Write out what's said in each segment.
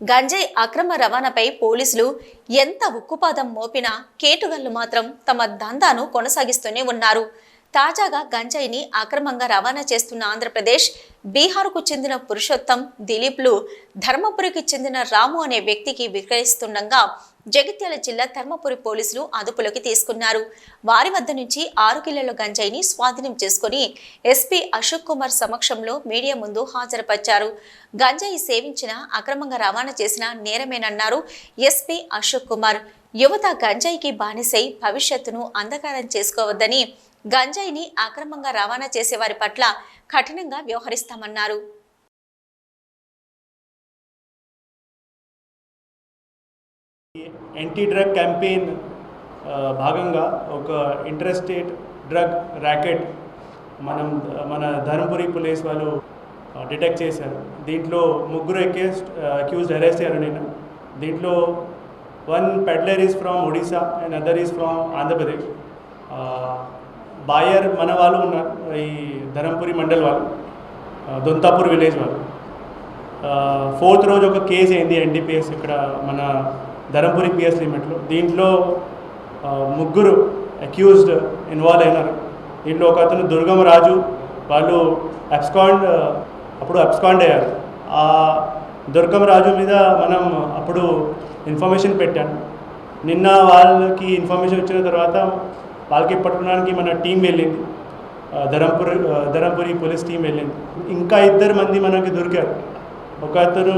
గంజాయి అక్రమ రవాణాపై పోలీసులు ఎంత ఉక్కుపాదం మోపినా కేటుగల్లు మాత్రం తమ దందాను కొనసాగిస్తూనే ఉన్నారు. తాజాగా గంజాయిని అక్రమంగా రవాణా చేస్తున్న ఆంధ్రప్రదేశ్ బీహార్కు చెందిన పురుషోత్తం దిలీప్లు ధర్మపురికి చెందిన రాము అనే వ్యక్తికి విక్రయిస్తుండగా జగిత్యాల జిల్లా ధర్మపురి పోలీసులు అదుపులోకి తీసుకున్నారు. వారి వద్ద నుంచి ఆరు కిలోల గంజాయిని స్వాధీనం చేసుకుని ఎస్పీ అశోక్ కుమార్ సమక్షంలో మీడియా ముందు హాజరుపరిచారు. గంజాయి సేవించిన అక్రమంగా రవాణా చేసిన నేరమేనన్నారు ఎస్పీ అశోక్ కుమార్. యువత గంజాయికి బానిసై భవిష్యత్తును అంధకారం చేసుకోవద్దని గంజాయిని అక్రమంగా రవాణా చేసే వారి పట్ల కఠినంగా వ్యవహరిస్తామన్నారు. యాంటీ డ్రగ్ క్యాంపెయిన్ భాగంగా ఒక ఇంట్రెస్టెడ్ డ్రగ్ ర్యాకెట్ మనం మన ధర్మపురి పోలీస్ వాళ్ళు డిటెక్ట్ చేశారు. దీంట్లో ముగ్గురు అక్యూస్డ్ అక్యూజ్డ్ అరెస్ట్ అయ్యారు నేను. దీంట్లో one peddler is from Odisha and other is from Andhra Pradesh buyer మన వాళ్ళు ఉన్నారు ఈ ధర్మపురి మండల్ వాళ్ళు దొంతాపూర్ విలేజ్ వాళ్ళు. ఫోర్త్ రోజు ఒక కేసు అయింది ఎన్డీపీఎస్ ఇక్కడ మన ధరంపురి పిఎస్ లిమిట్లో. దీంట్లో ముగ్గురు అక్యూజ్డ్ ఇన్వాల్వ్ అయినారు. దీంట్లో ఒక అతను దుర్గం రాజు వాళ్ళు అబ్స్కాండ్ అప్పుడు అబ్స్కాండ్ అయ్యారు. ఆ దుర్గం రాజు మీద మనం అప్పుడు ఇన్ఫర్మేషన్ పెట్టాను నిన్న వాళ్ళకి ఇన్ఫర్మేషన్ వచ్చిన తర్వాత వాళ్ళకి పట్టుకోవడానికి మన టీం వెళ్ళింది ఆ, ధరంపురి ఆ, ధరంపురి పోలీస్ టీం వెళ్ళింది ఇంకా ఇద్దరు మంది మనకి దొరికారు ఒక అతను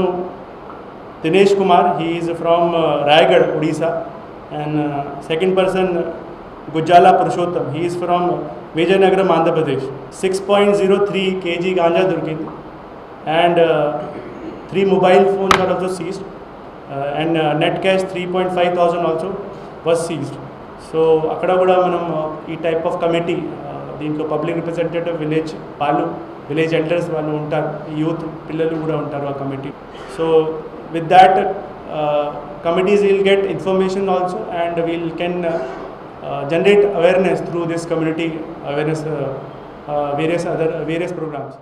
Dinesh Kumar he is from Rayagada Odisha and second person Gujjala Purushottam he is from Vizianagaram Andhra Pradesh six point zero three KG ganja దొరికింది and three mobile phones are also seized and net cash three point five thousand also was seized so అక్కడ కూడా మనం ఈ type of committee దీంట్లో public representative village వాళ్ళు village elders వాళ్ళు ఉంటారు. Youth పిల్లలు కూడా ఉంటారు ఆ committee so with that committees will get information also and we'll can generate awareness through this community awareness various other various programs